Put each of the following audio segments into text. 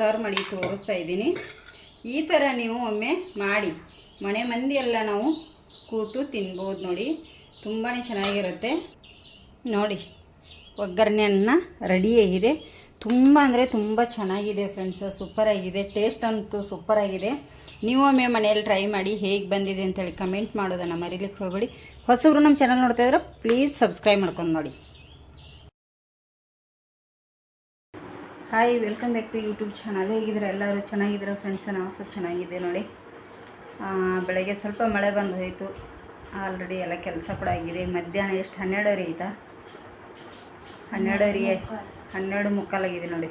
Serve ಮಾಡಿ ತೋರಿಸ್ತಾ ಇದ್ದೀನಿ. ಈ ಥರ ನೀವು ಒಮ್ಮೆ ಮಾಡಿ. ಮನೆ ಮಂದಿ ಎಲ್ಲ ನಾವು ಕೂತು ತಿನ್ಬೋದು ನೋಡಿ. ತುಂಬಾ ಚೆನ್ನಾಗಿರುತ್ತೆ. ನೋಡಿ, ಒಗ್ಗರಣೆಯನ್ನು ರೆಡಿಯಾಗಿದೆ ತುಂಬ ಅಂದರೆ ತುಂಬ ಚೆನ್ನಾಗಿದೆ ಫ್ರೆಂಡ್ಸ್ ಸೂಪರಾಗಿದೆ. ಟೇಸ್ಟ್ ಅಂತೂ ಸೂಪರಾಗಿದೆ. ನೀವು ಒಮ್ಮೆ ಮನೆಯಲ್ಲಿ ಟ್ರೈ ಮಾಡಿ ಹೇಗೆ ಬಂದಿದೆ ಅಂತೇಳಿ ಕಮೆಂಟ್ ಮಾಡೋದನ್ನು ಮರಿಲಿಕ್ಕೆ ಹೋಗಬೇಡಿ. ಹೊಸಬ್ರು ನಮ್ಮ ಚಾನಲ್ ನೋಡ್ತಾ ಇದ್ರೆ ಪ್ಲೀಸ್ ಸಬ್ಸ್ಕ್ರೈಬ್ ಮಾಡ್ಕೊಂಡು ನೋಡಿ. Hi welcome back to YouTube channel ಹೇಗಿದ್ರೆ ಎಲ್ಲರೂ? ಚೆನ್ನಾಗಿದ್ರು ಫ್ರೆಂಡ್ಸ್ ನಾವು ಸಹ ಚೆನ್ನಾಗಿದೆ ನೋಡಿ. ಬೆಳಗ್ಗೆ ಸ್ವಲ್ಪ ಮಳೆ ಬಂದು ಹೋಯಿತು. ಆಲ್ರೆಡಿ ಎಲ್ಲ ಕೆಲಸ ಕೂಡ ಆಗಿದೆ. ಮಧ್ಯಾಹ್ನ ಎಷ್ಟು? ಹನ್ನೆರಡುವರೆ ಆಯ್ತಾ? ಹನ್ನೆರಡುವರೆ ಹನ್ನೆರಡು ಮುಕ್ಕಾಲಾಗಿದೆ ನೋಡಿ.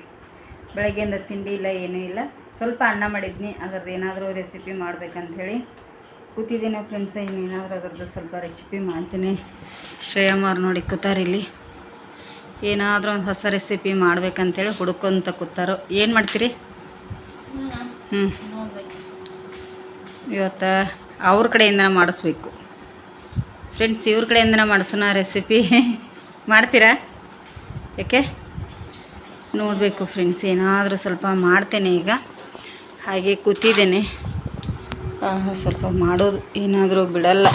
ಬೆಳಗ್ಗೆಯಿಂದ ತಿಂಡಿ ಇಲ್ಲ, ಏನೂ ಇಲ್ಲ. ಸ್ವಲ್ಪ ಅನ್ನ ಮಾಡಿದ್ನಿ. ಅದರದ್ದು ಏನಾದರೂ ರೆಸಿಪಿ ಮಾಡ್ಬೇಕಂತ ಹೇಳಿ ಕೂತಿದ್ದೀನಿ ಫ್ರೆಂಡ್ಸ್ ಇನ್ನೇನಾದರೂ ಅದರದ್ದು ಸ್ವಲ್ಪ ರೆಸಿಪಿ ಮಾಡ್ತೀನಿ. ಶ್ರೇಯಮ್ಮವ್ರು ನೋಡಿ ಕೂತಾರಿಲ್ಲಿ. ಏನಾದರೂ ಒಂದು ಹೊಸ ರೆಸಿಪಿ ಮಾಡ್ಬೇಕಂತೇಳಿ ಹುಡ್ಕೊಂತ ಕೂತಾರೋ. ಏನು ಮಾಡ್ತೀರಿ? ಹ್ಞೂ ಇವತ್ತು ಅವ್ರ ಕಡೆಯಿಂದ ಮಾಡಿಸ್ಬೇಕು. ಫ್ರೆಂಡ್ಸ್ ಇವ್ರ ಕಡೆಯಿಂದ ಮಾಡಿಸೋಣ ರೆಸಿಪಿ ಮಾಡ್ತೀರಾ? ಯಾಕೆ? ನೋಡಬೇಕು ಫ್ರೆಂಡ್ಸ್ ಏನಾದರೂ ಸ್ವಲ್ಪ ಮಾಡ್ತೇನೆ ಈಗ. ಹಾಗೆ ಕೂತಿದ್ದೇನೆ. ಸ್ವಲ್ಪ ಮಾಡೋದು ಏನಾದರೂ ಬಿಡಲ್ಲ.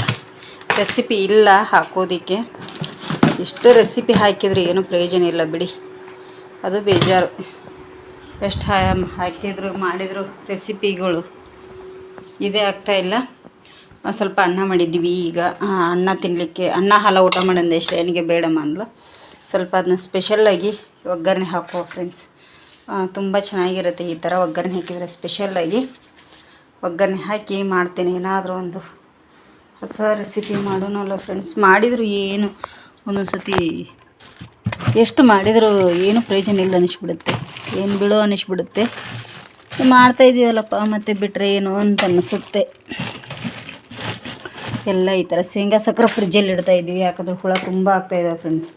ರೆಸಿಪಿ ಇಲ್ಲ ಹಾಕೋದಕ್ಕೆ. ಇಷ್ಟು ರೆಸಿಪಿ ಹಾಕಿದರೆ ಏನೂ ಪ್ರಯೋಜನ ಇಲ್ಲ ಬಿಡಿ. ಅದು ಬೇಜಾರು. ಎಷ್ಟು ಹಾಕಿದ್ರು, ಮಾಡಿದ್ರು ರೆಸಿಪಿಗಳು ಇದೇ ಆಗ್ತಾ ಇಲ್ಲ. ಸ್ವಲ್ಪ ಅನ್ನ ಮಾಡಿದ್ವಿ ಈಗ. ಅನ್ನ ತಿನ್ನಲಿಕ್ಕೆ ಅನ್ನ ಹಾಲ ಊಟ ಮಾಡಂದೆ ಶ್ರೇಣಿಗೆ ಬೇಡಮ್ಮ ಅಂದ್ಲು. ಸ್ವಲ್ಪ ಅದನ್ನ ಸ್ಪೆಷಲ್ಲಾಗಿ ಒಗ್ಗರಣೆ ಹಾಕೋ ಫ್ರೆಂಡ್ಸ್ ತುಂಬ ಚೆನ್ನಾಗಿರುತ್ತೆ ಈ ಥರ ಒಗ್ಗರಣೆ ಹಾಕಿದರೆ ಸ್ಪೆಷಲ್ಲಾಗಿ ಒಗ್ಗರಣೆ ಹಾಕಿ ಮಾಡ್ತೇನೆ, ಏನಾದರೂ ಒಂದು ಹೊಸ ರೆಸಿಪಿ ಮಾಡೋಣಲ್ಲ ಫ್ರೆಂಡ್ಸ್ ಮಾಡಿದರೂ ಏನು? ಒಂದೊಂದು ಸತಿ ಎಷ್ಟು ಮಾಡಿದರೂ ಏನು ಪ್ರಯೋಜನ ಇಲ್ಲ ಅನಿಸ್ಬಿಡುತ್ತೆ. ಏನು ಬಿಡೋ ಅನಿಸ್ಬಿಡುತ್ತೆ. ಮಾಡ್ತಾ ಇದೀವಲ್ಲಪ್ಪ, ಮತ್ತೆ ಬಿಟ್ಟರೆ ಏನು ಅಂತ ಅನಿಸುತ್ತೆ. ಎಲ್ಲ ಈ ಥರ ಶೇಂಗಾ ಸಕ್ಕರೆ ಫ್ರಿಜ್ಜಲ್ಲಿ ಇಡ್ತಾ ಇದ್ದೀವಿ. ಯಾಕಂದ್ರೆ ಹುಳ ತುಂಬ ಆಗ್ತಾಯಿದ್ದಾವೆ ಫ್ರೆಂಡ್ಸ್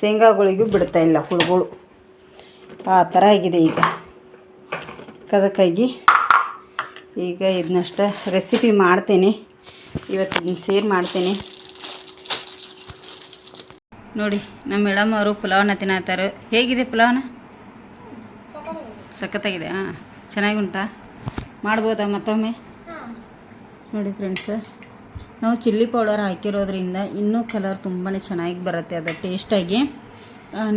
ಶೇಂಗಾಗಳಿಗೂ ಬಿಡ್ತಾ ಇಲ್ಲ ಹುಳುಗಳು. ಆ ಥರ ಆಗಿದೆ ಈಗ. ಅದಕ್ಕಾಗಿ ಈಗ ಇದನ್ನಷ್ಟೇ ರೆಸಿಪಿ ಮಾಡ್ತೀನಿ. ಇವತ್ತು ಶೇರ್ ಸೇರ್ ಮಾಡ್ತೇನೆ. ನೋಡಿ, ನಮ್ಮ ಮೇಡಮ್ ಅವರು ಪುಲಾವ್ನ ತಿನ್ನತ್ತಾರೆ ಹೇಗಿದೆ ಪುಲಾವ್ನ? ಸಖತ್ತಾಗಿದೆ, ಹಾಂ. ಚೆನ್ನಾಗಿ ಉಂಟಾ ಮಾಡ್ಬೋದಾ ಮತ್ತೊಮ್ಮೆ? ನೋಡಿ ಫ್ರೆಂಡ್ಸ್ ನಾವು ಚಿಲ್ಲಿ ಪೌಡರ್ ಹಾಕಿರೋದ್ರಿಂದ ಇನ್ನೂ ಕಲರ್ ತುಂಬಾ ಚೆನ್ನಾಗಿ ಬರುತ್ತೆ, ಅದು ಟೇಸ್ಟಾಗಿ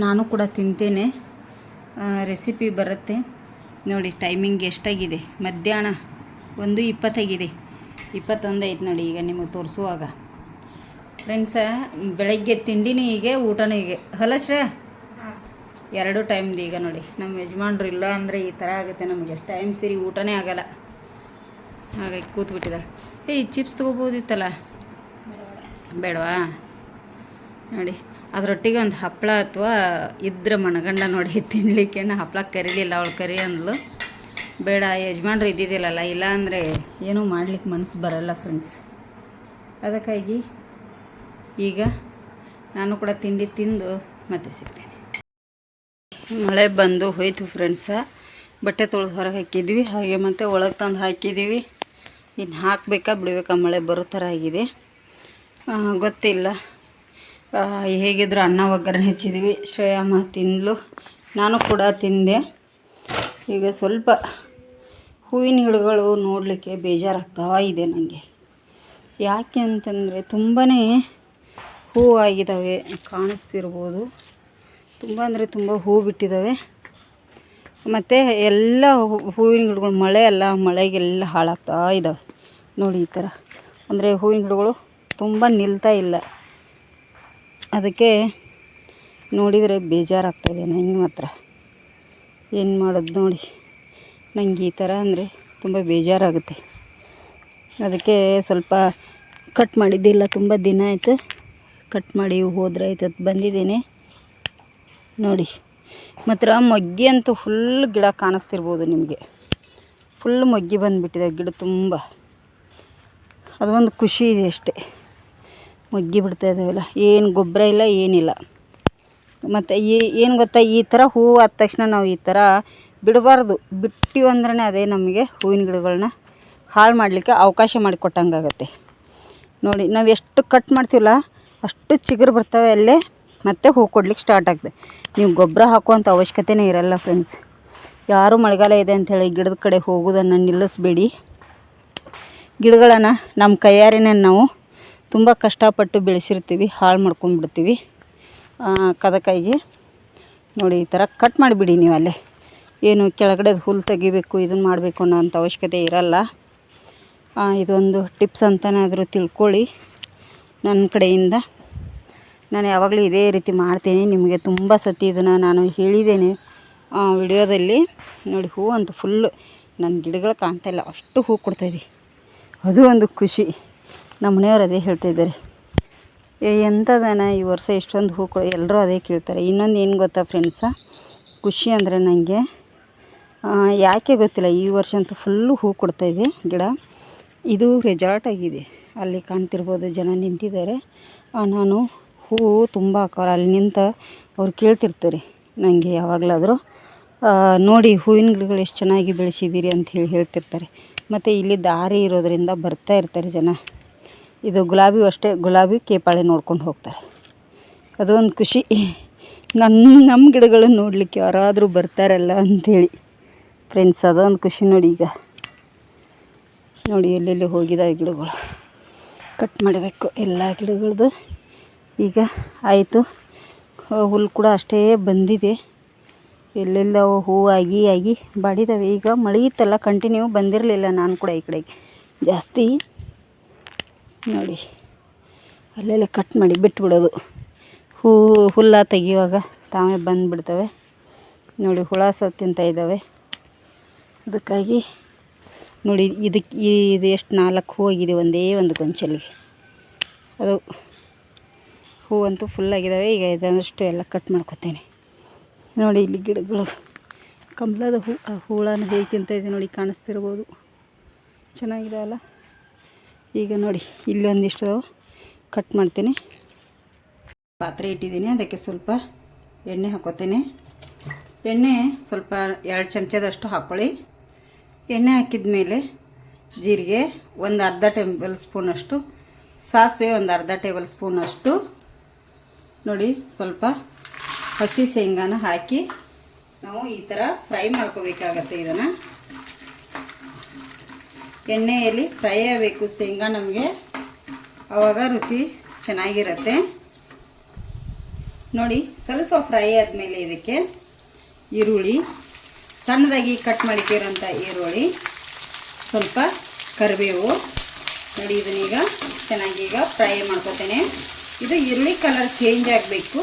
ನಾನು ಕೂಡ ತಿಂತೇನೆ. ರೆಸಿಪಿ ಬರುತ್ತೆ. ನೋಡಿ ಟೈಮಿಂಗ್ ಎಷ್ಟಾಗಿದೆ. ಮಧ್ಯಾಹ್ನ ಒಂದು ಇಪ್ಪತ್ತಾಗಿದೆ ಇಪ್ಪತ್ತೊಂದು ಐತೆ ನೋಡಿ, ಈಗ ನಿಮಗೆ ತೋರಿಸುವಾಗ. ಫ್ರೆಂಡ್ಸ ಬೆಳಗ್ಗೆ ತಿಂಡಿನೂ ಹೀಗೆ ಊಟನೂ ಹೀಗೆ. ಹಲಶ್ರೇ ಎರಡು ಟೈಮ್ದು ಈಗ ನೋಡಿ. ನಮ್ಮ ಯಜಮಾನ್ರು ಇಲ್ಲ ಅಂದರೆ ಈ ಥರ ಆಗುತ್ತೆ ನಮಗೆ. ಟೈಮ್ ಸರಿ ಊಟನೇ ಆಗಲ್ಲ. ಹಾಗಾಗಿ ಕೂತ್ಬಿಟ್ಟಿದ್ದಾರೆ. ಏಯ್ ಚಿಪ್ಸ್ ತೊಗೋಬೋದಿತ್ತಲ್ಲ? ಬೇಡವಾ? ನೋಡಿ ಅದರೊಟ್ಟಿಗೆ ಒಂದು ಹಪ್ಪಳ ಅಥವಾ ಇದ್ರ ಮನಗಂಡ ನೋಡಿ ತಿನ್ನಲಿಕ್ಕೆ ನಾ ಹಪ್ಪಳ ಕರೀಲಿಲ್ಲ ಅವಳು ಕರಿ ಅಂದ್ಲು. ಬೇಡ ಯಜಮಾನ್ರು ಇದ್ದಿದ್ದಿಲ್ಲಲ್ಲ. ಇಲ್ಲ ಅಂದರೆ ಏನೂ ಮಾಡ್ಲಿಕ್ಕೆ ಮನಸ್ಸು ಬರಲ್ಲ ಫ್ರೆಂಡ್ಸ್ ಅದಕ್ಕಾಗಿ ಈಗ ನಾನು ಕೂಡ ತಿಂಡಿ ತಿಂದು ಮತ್ತೆ ಸಿಗ್ತೇನೆ. ಮಳೆ ಬಂದು ಹೋಯ್ತು ಫ್ರೆಂಡ್ಸ ಬಟ್ಟೆ ತೊಳೆದು ಹೊರಗೆ ಹಾಕಿದ್ವಿ ಹಾಗೆ ಮತ್ತೆ ಒಳಗೆ ತಂದು ಹಾಕಿದ್ದೀವಿ. ಇನ್ನು ಹಾಕಬೇಕಾ ಬಿಡಬೇಕಾ ಮಳೆ ಬರೋ ಥರ ಆಗಿದೆ. ಗೊತ್ತಿಲ್ಲ. ಹೇಗಿದ್ರು ಅನ್ನ ಒಗ್ಗರಣೆ ಹೆಚ್ಚಿದ್ವಿ ಶ್ರೇಯಮ್ಮ ತಿಂದ್ಲು. ನಾನು ಕೂಡ ತಿಂದೆ. ಈಗ ಸ್ವಲ್ಪ ಹೂವಿನ ಗಿಡಗಳು ನೋಡಲಿಕ್ಕೆ ಬೇಜಾರಾಗ್ತಾವ ಇದೆ ನನಗೆ ಯಾಕೆ ಅಂತಂದರೆ ತುಂಬಾ ಹೂವು ಆಗಿದ್ದಾವೆ ಕಾಣಿಸ್ತಿರ್ಬೋದು. ತುಂಬ ಅಂದರೆ ತುಂಬ ಹೂ ಬಿಟ್ಟಿದ್ದಾವೆ. ಮತ್ತು ಎಲ್ಲ ಹೂ- ಹೂವಿನ ಗಿಡಗಳು ಮಳೆ ಅಲ್ಲ, ಮಳೆಗೆಲ್ಲ ಹಾಳಾಗ್ತಾ ಇದ್ದಾವೆ. ನೋಡಿ ಈ ಥರ. ಅಂದರೆ ಹೂವಿನ ಗಿಡಗಳು ತುಂಬ ನಿಲ್ತಾ ಇಲ್ಲ. ಅದಕ್ಕೆ ನೋಡಿದರೆ ಬೇಜಾರಾಗ್ತಾಯಿದೆ ನನಗೆ ಮಾತ್ರ. ಏನು ಮಾಡೋದು ನೋಡಿ. ನನಗೆ ಈ ಥರ ಅಂದರೆ ತುಂಬ ಬೇಜಾರಾಗುತ್ತೆ. ಅದಕ್ಕೆ ಸ್ವಲ್ಪ ಕಟ್ ಮಾಡಿದ್ದಿಲ್ಲ, ತುಂಬ ದಿನ ಆಯಿತು. ಕಟ್ ಮಾಡಿ ಹೋದ್ರೆ ಆಯ್ತದ ಬಂದಿದ್ದೀನಿ ನೋಡಿ, ಮಾತ್ರ ಮೊಗ್ಗಿ ಅಂತೂ ಫುಲ್ ಗಿಡ ಕಾಣಿಸ್ತಿರ್ಬೋದು ನಿಮಗೆ. ಫುಲ್ ಮೊಗ್ಗಿ ಬಂದುಬಿಟ್ಟಿದೆ ಗಿಡ ತುಂಬ. ಅದೊಂದು ಖುಷಿ ಇದೆ ಅಷ್ಟೇ. ಮೊಗ್ಗಿ ಬಿಡ್ತಾ ಇದ್ದಾವೆಲ್ಲ ಏನು ಗೊಬ್ಬರ ಇಲ್ಲ, ಏನಿಲ್ಲ. ಮತ್ತು ಈ, ಏನು ಗೊತ್ತಾ, ಈ ಥರ ಹೂವು ಆದ ತಕ್ಷಣ ನಾವು ಈ ಥರ ಬಿಡಬಾರ್ದು. ಬಿಟ್ಟಿವಿ ಅಂದ್ರೆ ಅದೇ ನಮಗೆ ಹೂವಿನ ಗಿಡಗಳನ್ನ ಹಾಳು ಮಾಡಲಿಕ್ಕೆ ಅವಕಾಶ ಮಾಡಿಕೊಟ್ಟಂಗಾಗತ್ತೆ. ನೋಡಿ, ನಾವು ಎಷ್ಟು ಕಟ್ ಮಾಡ್ತೀವಲ್ಲ ಅಷ್ಟು ಚಿಗುರು ಬರ್ತವೆ ಅಲ್ಲೇ, ಮತ್ತೆ ಹೂ ಕೊಡ್ಲಿಕ್ಕೆ ಸ್ಟಾರ್ಟ್ ಆಗ್ತದೆ. ನೀವು ಗೊಬ್ಬರ ಹಾಕುವಂಥ ಅವಶ್ಯಕತೆನೇ ಇರಲ್ಲ ಫ್ರೆಂಡ್ಸ್ ಯಾರು ಮಳೆಗಾಲ ಇದೆ ಅಂಥೇಳಿ ಗಿಡದ ಕಡೆ ಹೋಗೋದನ್ನು ನಿಲ್ಲಿಸ್ಬೇಡಿ. ಗಿಡಗಳನ್ನು ನಮ್ಮ ಕೈಯಾರಿನೇ ನಾವು ತುಂಬ ಕಷ್ಟಪಟ್ಟು ಬೆಳೆಸಿರ್ತೀವಿ, ಹಾಳು ಮಾಡ್ಕೊಂಡ್ಬಿಡ್ತೀವಿ. ಕದಕಾಯಿಗೆ. ನೋಡಿ, ಈ ಥರ ಕಟ್ ಮಾಡಿಬಿಡಿ ನೀವು ಅಲ್ಲೇ. ಏನು ಕೆಳಗಡೆ ಹುಲ್ಲು ತೆಗಿಬೇಕು ಇದನ್ನು ಮಾಡಬೇಕು ಅನ್ನೋ ಅಂಥ ಅವಶ್ಯಕತೆ ಇರಲ್ಲ. ಇದೊಂದು ಟಿಪ್ಸ್ ಅಂತನಾದರೂ ತಿಳ್ಕೊಳ್ಳಿ. ನನ್ನ ಕಡೆಯಿಂದ. ನಾನು ಯಾವಾಗಲೂ ಇದೇ ರೀತಿ ಮಾಡ್ತೀನಿ. ನಿಮಗೆ ತುಂಬ ಸತಿ ಇದನ್ನು ನಾನು ಹೇಳಿದ್ದೇನೆ ವಿಡಿಯೋದಲ್ಲಿ. ನೋಡಿ, ಹೂ ಅಂತ ಫುಲ್ಲು ನನ್ನ ಗಿಡಗಳು ಕಾಣ್ತಾ ಇಲ್ಲ. ಅಷ್ಟು ಹೂ ಕೊಡ್ತಾಯಿದೆ ಅದು ಒಂದು ಖುಷಿ. ನಮ್ಮ ಮನೆಯವ್ರು ಅದೇ ಹೇಳ್ತಾಯಿದ್ದಾರೆ ಏ ಎಂಥದನ ಈ ವರ್ಷ ಎಷ್ಟೊಂದು ಹೂ ಕೊಡ, ಎಲ್ಲರೂ ಅದೇ ಕೇಳ್ತಾರೆ. ಇನ್ನೊಂದು ಏನು ಗೊತ್ತಾ ಫ್ರೆಂಡ್ಸ ಖುಷಿ ಅಂದರೆ ನನಗೆ ಯಾಕೆ ಗೊತ್ತಿಲ್ಲ. ಈ ವರ್ಷ ಅಂತೂ ಫುಲ್ಲು ಹೂ ಕೊಡ್ತಾಯಿದೆ ಗಿಡ. ಇದು ರೆಜಾರ್ಟ್ ಆಗಿದೆ. ಅಲ್ಲಿ ಕಾಣ್ತಿರ್ಬೋದು ಜನ ನಿಂತಿದ್ದಾರೆ. ನಾನು ಹೂವು ತುಂಬ ಅಲ್ಲಿ ನಿಂತ ಅವ್ರು ಕೇಳ್ತಿರ್ತಾರೆ ನನಗೆ ಯಾವಾಗಲಾದರೂ. ನೋಡಿ ಹೂವಿನ ಗಿಡಗಳು ಎಷ್ಟು ಚೆನ್ನಾಗಿ ಬೆಳೆಸಿದ್ದೀರಿ ಅಂತ ಹೇಳಿ ಹೇಳ್ತಿರ್ತಾರೆ. ಮತ್ತು ಇಲ್ಲಿ ದಾರಿ ಇರೋದರಿಂದ ಬರ್ತಾ ಇರ್ತಾರೆ ಜನ. ಇದು ಗುಲಾಬಿ ಅಷ್ಟೇ, ಗುಲಾಬಿ ಕೇಪಾಳೆ ನೋಡ್ಕೊಂಡು ಹೋಗ್ತಾರೆ. ಅದೊಂದು ಖುಷಿ. ನನ್ನ ನಮ್ಮ ಗಿಡಗಳನ್ನು ನೋಡಲಿಕ್ಕೆ ಯಾರಾದರೂ ಬರ್ತಾರಲ್ಲ ಅಂಥೇಳಿ ಫ್ರೆಂಡ್ಸ್ ಅದೊಂದು ಖುಷಿ ನೋಡಿ ಈಗ. ನೋಡಿ ಎಲ್ಲೆಲ್ಲಿ ಹೋಗಿದಾವೆ ಗಿಡಗಳು. ಕಟ್ ಮಾಡಬೇಕು ಎಲ್ಲ ಗಿಡಗಳದ್ದು ಈಗ ಆಯಿತು. ಹುಲ್ಲು ಕೂಡ ಅಷ್ಟೇ ಬಂದಿದೆ. ಎಲ್ಲೆಲ್ಲವೋ ಹೂವು ಆಗಿ ಆಗಿ ಬಾಡಿದಾವೆ. ಈಗ ಮಳೆ ಇತ್ತಲ್ಲ ಕಂಟಿನ್ಯೂ ಬಂದಿರಲಿಲ್ಲ ನಾನು ಕೂಡ ಈ ಕಡೆಗೆ. ಜಾಸ್ತಿ ನೋಡಿ, ಅಲ್ಲೆಲ್ಲ ಕಟ್ ಮಾಡಿ ಬಿಟ್ಬಿಡೋದು. ಹೂ, ಹುಲ್ಲ ತೆಗಿಯುವಾಗ ತಾವೇ ಬಂದುಬಿಡ್ತವೆ. ನೋಡಿ, ಹುಳ ಸಹ ತಿಂತಾ ಇದ್ದಾವೆ ಅದಕ್ಕಾಗಿ ನೋಡಿ ಇದಕ್ಕೆ ಇದು ಎಷ್ಟು ನಾಲ್ಕು ಹೂ ಆಗಿದೆ, ಒಂದೇ ಒಂದು ಗೊಂಚಲಿಗೆ ಅದು ಹೂವಂತೂ ಫುಲ್ ಆಗಿದ್ದಾವೆ ಈಗ ಇದನ್ನಷ್ಟು ಎಲ್ಲ ಕಟ್ ಮಾಡ್ಕೊತೇನೆ. ನೋಡಿ, ಇಲ್ಲಿ ಗಿಡಗಳು, ಕಮಲದ ಹೂ, ಆ ಹೂಳನ್ನು ಹೇಗೆ ಇದೆ ನೋಡಿ, ಕಾಣಿಸ್ತಿರ್ಬೋದು. ಚೆನ್ನಾಗಿದೆ ಅಲ್ಲ? ಈಗ ನೋಡಿ, ಇಲ್ಲಿ ಒಂದಿಷ್ಟು ಕಟ್ ಮಾಡ್ತೀನಿ. ಪಾತ್ರೆ ಇಟ್ಟಿದ್ದೀನಿ, ಅದಕ್ಕೆ ಸ್ವಲ್ಪ ಎಣ್ಣೆ ಹಾಕೋತೀನಿ. ಎಣ್ಣೆ ಸ್ವಲ್ಪ ಎರಡು ಚಮಚದಷ್ಟು ಹಾಕ್ಕೊಳ್ಳಿ ಎಣ್ಣೆ ಹಾಕಿದ ಮೇಲೆ ಜೀರಿಗೆ ಒಂದು ಅರ್ಧ ಟೇಬಲ್ ಸ್ಪೂನಷ್ಟು ಸಾಸಿವೆ ಒಂದು ಅರ್ಧ ಟೇಬಲ್ ಸ್ಪೂನಷ್ಟು ನೋಡಿ, ಸ್ವಲ್ಪ ಹಸಿ ಶೇಂಗಾನ ಹಾಕಿ ನಾವು ಈ ಥರ ಫ್ರೈ ಮಾಡ್ಕೋಬೇಕಾಗತ್ತೆ ಇದನ್ನು. ಎಣ್ಣೆಯಲ್ಲಿ ಫ್ರೈ ಆಗಬೇಕು ಶೇಂಗಾ ನಮಗೆ. ಆವಾಗ ರುಚಿ ಚೆನ್ನಾಗಿರುತ್ತೆ. ನೋಡಿ, ಸ್ವಲ್ಪ ಫ್ರೈ ಆದಮೇಲೆ ಇದಕ್ಕೆ ಈರುಳ್ಳಿ ಸಣ್ಣದಾಗಿ ಕಟ್ ಮಾಡಿಟ್ಟಿರೋಂಥ ಈರುಳ್ಳಿ. ಸ್ವಲ್ಪ ಕರಿಬೇವು. ನೋಡಿ ಇದನ್ನೀಗ ಚೆನ್ನಾಗಿ ಈಗ ಫ್ರೈ ಮಾಡ್ಕೊತೇನೆ ಇದು ಈರುಳ್ಳಿ ಕಲರ್ ಚೇಂಜ್ ಆಗಬೇಕು.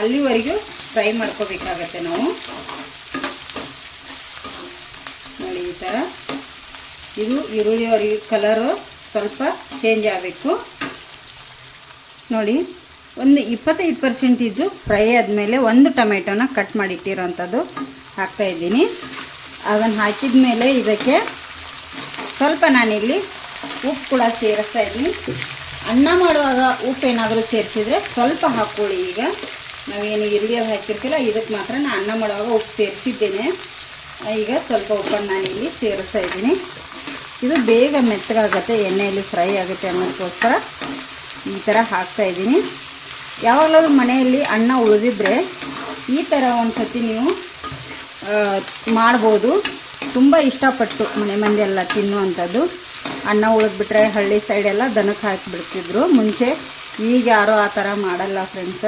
ಅಲ್ಲಿವರೆಗೂ ಫ್ರೈ ಮಾಡ್ಕೋಬೇಕಾಗತ್ತೆ ನಾವು. ನೋಡಿ, ಈ ಥರ ಇದು ಈರುಳ್ಳಿವರೆಗೂ ಕಲರು ಸ್ವಲ್ಪ ಚೇಂಜ್ ಆಗಬೇಕು. ನೋಡಿ, ಒಂದು ಇಪ್ಪತ್ತೈದು ಪರ್ಸೆಂಟೇಜು ಫ್ರೈ ಆದಮೇಲೆ ಒಂದು ಟೊಮೆಟೊನ ಕಟ್ ಮಾಡಿಟ್ಟಿರೋಂಥದ್ದು ಹಾಕ್ತಾಯಿದ್ದೀನಿ ಅದನ್ನು ಹಾಕಿದ ಮೇಲೆ ಇದಕ್ಕೆ ಸ್ವಲ್ಪ ನಾನಿಲ್ಲಿ ಉಪ್ಪು ಕೂಡ ಸೇರಿಸ್ತಾ ಇದ್ದೀನಿ. ಅನ್ನ ಮಾಡುವಾಗ ಉಪ್ಪು ಏನಾದರೂ ಸೇರಿಸಿದ್ರೆ ಸ್ವಲ್ಪ ಹಾಕ್ಕೊಳ್ಳಿ ಈಗ. ನಾವೇನು ಅದು ಹಾಕಿರ್ತಿಲ್ಲ ಇದಕ್ಕೆ ಮಾತ್ರ ನಾನು ಅನ್ನ ಮಾಡುವಾಗ ಉಪ್ಪು ಸೇರಿಸಿದ್ದೇನೆ. ಈಗ ಸ್ವಲ್ಪ ಉಪ್ಪನ್ನು ನಾನಿಲ್ಲಿ ಸೇರಿಸ್ತಾ ಇದ್ದೀನಿ. ಇದು ಬೇಗ ಮೆತ್ತಗಾಗತ್ತೆ, ಎಣ್ಣೆಯಲ್ಲಿ ಫ್ರೈ ಆಗುತ್ತೆ ಅನ್ನೋದಕ್ಕೋಸ್ಕರ ಈ ಥರ ಹಾಕ್ತಾ ಇದ್ದೀನಿ. ಯಾವಾಗಲಾದ್ರೂ ಮನೆಯಲ್ಲಿ ಅನ್ನ ಉಳಿದಿದ್ರೆ ಈ ಥರ ಒಂದು ಸತಿ ನೀವು ಮಾಡ್ಬೋದು. ತುಂಬ ಇಷ್ಟಪಟ್ಟು ಮನೆ ಮಂದಿ ಎಲ್ಲ ತಿನ್ನುವಂಥದ್ದು. ಅನ್ನ ಉಳಿದ್ಬಿಟ್ರೆ ಹಳ್ಳಿ ಸೈಡೆಲ್ಲ ದನಕ್ಕೆ ಹಾಕಿಬಿಡ್ತಿದ್ರು. ಮುಂಚೆ ಈಗ ಯಾರೋ ಆ ಥರ ಮಾಡಲ್ಲ ಫ್ರೆಂಡ್ಸ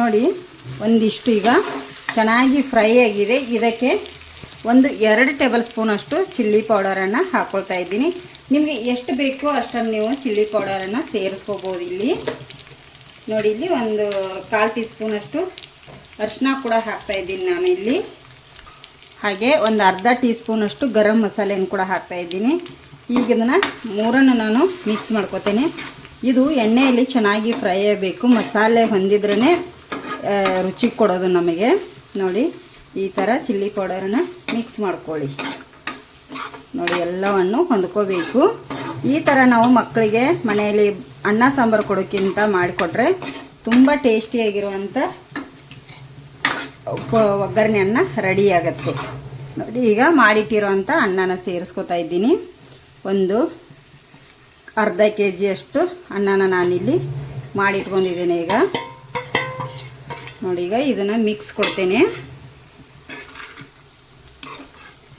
ನೋಡಿ, ಒಂದಿಷ್ಟು ಈಗ ಚೆನ್ನಾಗಿ ಫ್ರೈ ಆಗಿದೆ. ಇದಕ್ಕೆ ಒಂದು ಎರಡು ಟೇಬಲ್ ಸ್ಪೂನಷ್ಟು ಚಿಲ್ಲಿ ಪೌಡರನ್ನು ಹಾಕ್ಕೊಳ್ತಾ ಇದ್ದೀನಿ. ನಿಮಗೆ ಎಷ್ಟು ಬೇಕೋ ಅಷ್ಟನ್ನು ನೀವು ಚಿಲ್ಲಿ ಪೌಡರನ್ನು ಸೇರಿಸ್ಕೋಬೋದು ಇಲ್ಲಿ. ನೋಡಿ, ಇಲ್ಲಿ ಒಂದು ಕಾಲು ಟೀ ಸ್ಪೂನಷ್ಟು ಅರಿಶಿನ ಕೂಡ ಹಾಕ್ತಾ ಇದ್ದೀನಿ ನಾನು ಇಲ್ಲಿ. ಹಾಗೆ ಒಂದು ಅರ್ಧ ಟೀ ಸ್ಪೂನಷ್ಟು ಗರಂ ಮಸಾಲೆಯನ್ನು ಕೂಡ ಹಾಕ್ತಾ ಇದ್ದೀನಿ. ಈಗ ಇದನ್ನು ಮೂರನ್ನು ನಾನು ಮಿಕ್ಸ್ ಮಾಡ್ಕೋತೀನಿ. ಇದು ಎಣ್ಣೆಯಲ್ಲಿ ಚೆನ್ನಾಗಿ ಫ್ರೈ ಆಗಬೇಕು. ಮಸಾಲೆ ಹೊಂದಿದ್ರೇ ರುಚಿ ಕೊಡೋದು ನಮಗೆ. ನೋಡಿ, ಈ ಥರ ಚಿಲ್ಲಿ ಪೌಡರನ್ನು ಮಿಕ್ಸ್ ಮಾಡ್ಕೊಳ್ಳಿ. ನೋಡಿ, ಎಲ್ಲವನ್ನು ಹೊಂದ್ಕೋಬೇಕು. ಈ ಥರ ನಾವು ಮಕ್ಕಳಿಗೆ ಮನೆಯಲ್ಲಿ ಅನ್ನ ಸಾಂಬಾರು ಕೊಡೋಕ್ಕಿಂತ ಮಾಡಿಕೊಟ್ರೆ ತುಂಬ ಟೇಸ್ಟಿಯಾಗಿರುವಂಥ ಒಗ್ಗರಣೆ ಅನ್ನ ರೆಡಿ ಆಗುತ್ತೆ. ನೋಡಿ, ಈಗ ಮಾಡಿಟ್ಟಿರೋಂಥ ಅನ್ನನ ಸೇರಿಸ್ಕೊತಾ ಇದ್ದೀನಿ. ಒಂದು ಅರ್ಧ ಕೆ ಜಿಯಷ್ಟು ಅನ್ನನ ನಾನಿಲ್ಲಿ ಮಾಡಿಟ್ಕೊಂಡಿದ್ದೇನೆ ಈಗ. ನೋಡಿ, ಈಗ ಇದನ್ನು ಮಿಕ್ಸ್ ಕೊಡ್ತೇನೆ.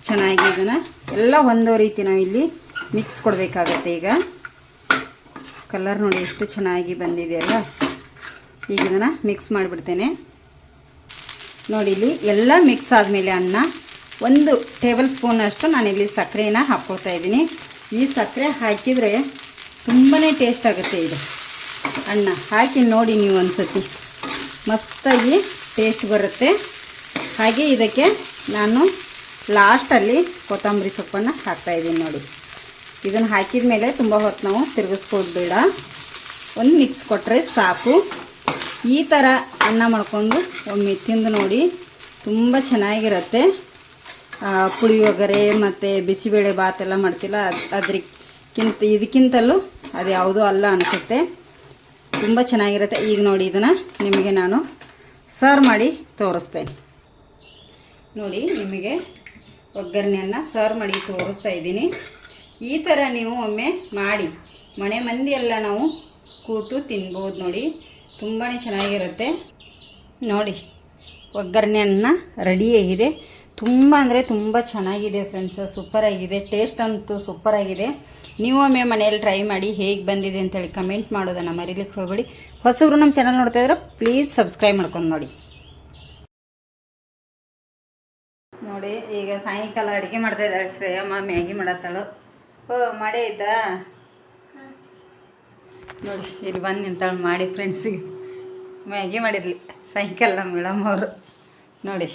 ಚೆನ್ನಾಗಿ ಇದನ್ನು ಎಲ್ಲ ಒಂದೋ ರೀತಿ ನಾವು ಇಲ್ಲಿ ಮಿಕ್ಸ್ ಕೊಡಬೇಕಾಗತ್ತೆ ಈಗ. ಕಲರ್ ನೋಡಿ ಎಷ್ಟು ಚೆನ್ನಾಗಿ ಬಂದಿದೆಯಲ್ಲ ಈಗ ಇದನ್ನು ಮಿಕ್ಸ್ ಮಾಡಿಬಿಡ್ತೇನೆ. ನೋಡಿ ಇಲ್ಲಿ ಎಲ್ಲ ಮಿಕ್ಸ್ ಆದಮೇಲೆ ಅನ್ನ ಒಂದು ಟೇಬಲ್ ಸ್ಪೂನಷ್ಟು ನಾನಿಲ್ಲಿ ಸಕ್ಕರೆನ ಹಾಕ್ಕೊಳ್ತಾ ಇದ್ದೀನಿ. ಈ ಸಕ್ಕರೆ ಹಾಕಿದರೆ ತುಂಬಾ ಟೇಸ್ಟ್ ಆಗುತ್ತೆ ಇದು. ಅನ್ನ ಹಾಕಿ ನೋಡಿ ನೀವು ಒಂದ್ಸತಿ. ಮಸ್ತಾಗಿ ಟೇಸ್ಟ್ ಬರುತ್ತೆ. ಹಾಗೆ ಇದಕ್ಕೆ ನಾನು ಲಾಸ್ಟಲ್ಲಿ ಕೊತ್ತಂಬರಿ ಸೊಪ್ಪನ್ನು ಹಾಕ್ತಾಯಿದ್ದೀನಿ ನೋಡಿ. ಇದನ್ನು ಹಾಕಿದ ಮೇಲೆ ತುಂಬ ಹೊತ್ತು ನಾವು ತಿರುಗಿಸ್ಕೊಡ್ಬೇಡ ಒಂದು ಮಿಕ್ಸ್ ಕೊಟ್ಟರೆ ಸಾಕು. ಈ ಥರ ಅನ್ನ ಮಾಡ್ಕೊಂಡು ಒಮ್ಮೆ ತಿಂದು ನೋಡಿ ತುಂಬ ಚೆನ್ನಾಗಿರುತ್ತೆ. ಪುಳಿಯೋಗರೆ ಮತ್ತು ಬಿಸಿಬೇಳೆ ಭಾತ್ ಎಲ್ಲ ಮಾಡ್ತಿಲ್ಲ ಅದಕ್ಕಿಂತ ಇದಕ್ಕಿಂತಲೂ ಅದು ಯಾವುದೂ ಅಲ್ಲ ಅನಿಸುತ್ತೆ. ತುಂಬ ಚೆನ್ನಾಗಿರುತ್ತೆ. ಈಗ ನೋಡಿ ಇದನ್ನು ನಿಮಗೆ ನಾನು ಸರ್ವ್ ಮಾಡಿ ತೋರಿಸ್ತೇನೆ. ನೋಡಿ, ನಿಮಗೆ ಒಗ್ಗರಣೆಯನ್ನು ಸರ್ವ್ ಮಾಡಿ ತೋರಿಸ್ತಾ ಇದ್ದೀನಿ. ಈ ಥರ ನೀವು ಒಮ್ಮೆ ಮಾಡಿ. ಮನೆ ಮಂದಿ ಎಲ್ಲ ನಾವು ಕೂತು ತಿನ್ಬೋದು ನೋಡಿ. ತುಂಬಾ ಚೆನ್ನಾಗಿರುತ್ತೆ. ನೋಡಿ ಒಗ್ಗರಣೆಯನ್ನು ರೆಡಿಯಾಗಿದೆ ತುಂಬ ಅಂದರೆ ತುಂಬ ಚೆನ್ನಾಗಿದೆ ಫ್ರೆಂಡ್ಸ್ ಸೂಪರಾಗಿದೆ ಟೇಸ್ಟ್ ಅಂತೂ ಸೂಪರಾಗಿದೆ ನೀವು ಒಮ್ಮೆ ಮನೆಯಲ್ಲಿ ಟ್ರೈ ಮಾಡಿ ಹೇಗೆ ಬಂದಿದೆ ಅಂತೇಳಿ ಕಮೆಂಟ್ ಮಾಡೋದನ್ನು ಮರಿಲಿಕ್ಕೆ ಹೋಗಬೇಡಿ. ಹೊಸಬ್ರು ನಮ್ಮ ಚಾನಲ್ ನೋಡ್ತಾ ಇದ್ರೆ ಪ್ಲೀಸ್ ಸಬ್ಸ್ಕ್ರೈಬ್ ಮಾಡ್ಕೊಂಡು ನೋಡಿ. ನೋಡಿ, ಈಗ ಸಾಯಂಕಾಲ ಅಡುಗೆ ಮಾಡ್ತಾ ಇದ್ದಾರೆ ಶ್ರೇಯಮ್ಮ, ಮ್ಯಾಗಿ ಮಾಡತ್ತಾಳು. ಓ, ಮಾಡೇ ಇದ್ದಾ? ನೋಡಿ ಇಲ್ಲಿ ಬಂದು ನಿಂತಾಳು ಮಾಡಿ ಫ್ರೆಂಡ್ಸಿಗೆ ಮ್ಯಾಗಿ ಮಾಡಿದ್ಲಿ. ಸಾಯಂಕಾಲ ಮೇಡಮ್ ಅವರು. ನೋಡಿ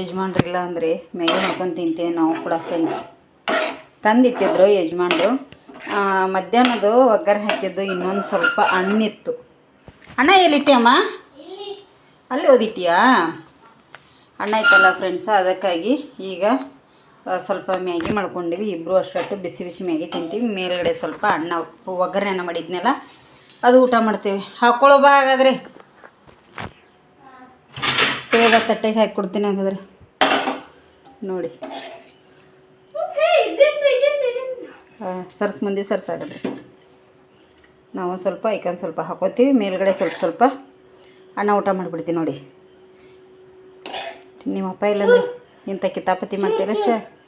ಯಜಮಾನ್ರಿಲ್ಲ ಅಂದರೆ ಮ್ಯಾಗಿ ಮಾಡ್ಕೊಂಡು ತಿಂತೇವೆ ನಾವು ಕೂಡ ಫ್ರೆಂಡ್ಸ್ ತಂದಿಟ್ಟಿದ್ರು ಯಜಮಾನ್ರು. ಮಧ್ಯಾಹ್ನದ್ದು ಮಧ್ಯಾಹ್ನದು ಒಗ್ಗರಣೆ ಹಾಕಿದ್ದು ಇನ್ನೊಂದು ಸ್ವಲ್ಪ ಹಣ್ಣಿತ್ತು. ಅಣ್ಣ ಎಲ್ಲಿಟ್ಟೆ ಅಮ್ಮ? ಅಲ್ಲಿ ಓದಿಟ್ಟಿಯಾ? ಅಣ್ಣ ಐತಲ್ಲ ಫ್ರೆಂಡ್ಸ್ ಅದಕ್ಕಾಗಿ ಈಗ ಸ್ವಲ್ಪ ಮ್ಯಾಗಿ ಮಾಡ್ಕೊಂಡಿವಿ. ಇಬ್ಬರು ಅಷ್ಟೊಟ್ಟು ಬಿಸಿ ಬಿಸಿ ಮ್ಯಾಗಿ ತಿಂತೀವಿ. ಮೇಲ್ಗಡೆ ಸ್ವಲ್ಪ ಅನ್ನ ಒಗ್ಗರಣೆನ ಮಾಡಿದ್ನಲ್ಲ, ಅದು ಊಟ ಮಾಡ್ತೀವಿ. ಹಾಕೊಳ್ಳೋ ಬಾ ಹಾಗಾದ್ರೆ ಬೇಗ ತಟ್ಟೆಗೆ ಹಾಕಿ ಕೊಡ್ತೀನಿ ಹಾಗಾದ್ರೆ. ನೋಡಿ. ಹಾಂ ಸರ್ಸ್ ಮುಂದೆ ಸರ್ಸ್ ಹಾಗಾದ್ರೆ. ನಾವು ಸ್ವಲ್ಪ ಐಕನ್ ಸ್ವಲ್ಪ ಹಾಕೋತೀವಿ. ಮೇಲ್ಗಡೆ ಸ್ವಲ್ಪ ಸ್ವಲ್ಪ ಅನ್ನ ಊಟ ಮಾಡಿಬಿಡ್ತೀವಿ ನೋಡಿ. ನಿಮ್ಮ ಅಪ್ಪ ಇಲ್ಲಂದ್ರೆ ಇಂಥ ಕಿತಾಪತಿ ಮಾಡ್ತೀರ ಶ್ರೇ.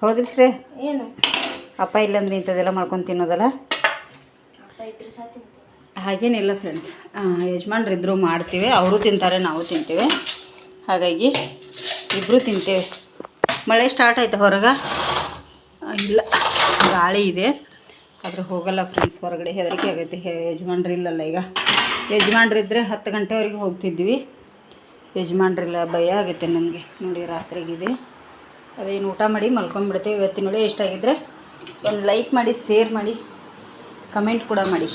ಹೌದಿಲ್ಲ ಶ್ರೇ. ಏನು? ಅಪ್ಪ ಇಲ್ಲಂದ್ರೆ ಇಂಥದ್ದೆಲ್ಲ ಮಾಡ್ಕೊಂಡು ತಿನ್ನೋದಲ್ಲ? ಹಾಗೇನಿಲ್ಲ ಫ್ರೆಂಡ್ಸ್ ಯಜಮಾನ್ರಿದ್ರು ಮಾಡ್ತೀವಿ ಅವರು ತಿಂತಾರೆ ನಾವು ತಿಂತೀವಿ. ಹಾಗಾಗಿ ಇಬ್ಬರು ತಿಂತೇವೆ. ಮಳೆ ಸ್ಟಾರ್ಟ್ ಆಯ್ತು ಹೊರಗೆ? ಇಲ್ಲ. ಗಾಳಿ ಇದೆ. ಆದ್ರೆ ಹೋಗಲ್ಲ ಫ್ರೆಂಡ್ಸ್ ಹೊರಗಡೆ ಹೆದರಿಕೆ ಆಗೈತೆ. ಹೆ- ಯಜಮಾನ್ರು ಇಲ್ಲಲ್ಲ ಈಗ. ಯಜಮಾನ್ರಿದ್ದರೆ ಹತ್ತು ಗಂಟೆವರೆಗೆ ಹೋಗ್ತಿದ್ವಿ. ಯಜಮಾನ್ರಿಲ್ಲ ಭಯ ಆಗುತ್ತೆ ನನಗೆ. ನೋಡಿ ರಾತ್ರಿಗಿದೆ. ಅದೇನು ಊಟ ಮಾಡಿ ಮಲ್ಕೊಂಡ್ಬಿಡ್ತೇವೆ ಇವತ್ತಿನ ನೋಡಿ ಎಷ್ಟಾಗಿದ್ದರೆ ಒಂದು ಲೈಕ್ ಮಾಡಿ, ಶೇರ್ ಮಾಡಿ, ಕಮೆಂಟ್ ಕೂಡ ಮಾಡಿ.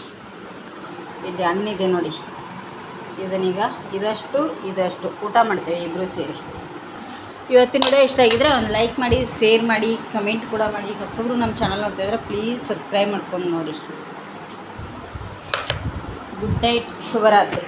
ಇಲ್ಲಿ ಹಣ್ಣಿದೆ ನೋಡಿ. ಇದನ್ನೀಗ ಇದಷ್ಟು ಇದಷ್ಟು ಊಟ ಮಾಡ್ತೇವೆ ಇಬ್ಬರು ಸೇರಿ. ಇವತ್ತಿನ ವಿಡಿಯೋ ಇಷ್ಟ ಆಗಿದ್ರೆ ಒಂದು ಲೈಕ್ ಮಾಡಿ, ಶೇರ್ ಮಾಡಿ, ಕಮೆಂಟ್ ಕೂಡ ಮಾಡಿ. ಹೊಸಬ್ರು ನಮ್ಮ ಚಾನಲ್ ನೋಡ್ತಾ ಇದ್ರೆ ಪ್ಲೀಸ್ ಸಬ್ಸ್ಕ್ರೈಬ್ ಮಾಡ್ಕೊಂಡು ನೋಡಿ. ಗುಡ್ ನೈಟ್, ಶುಭರಾತ್ರಿ.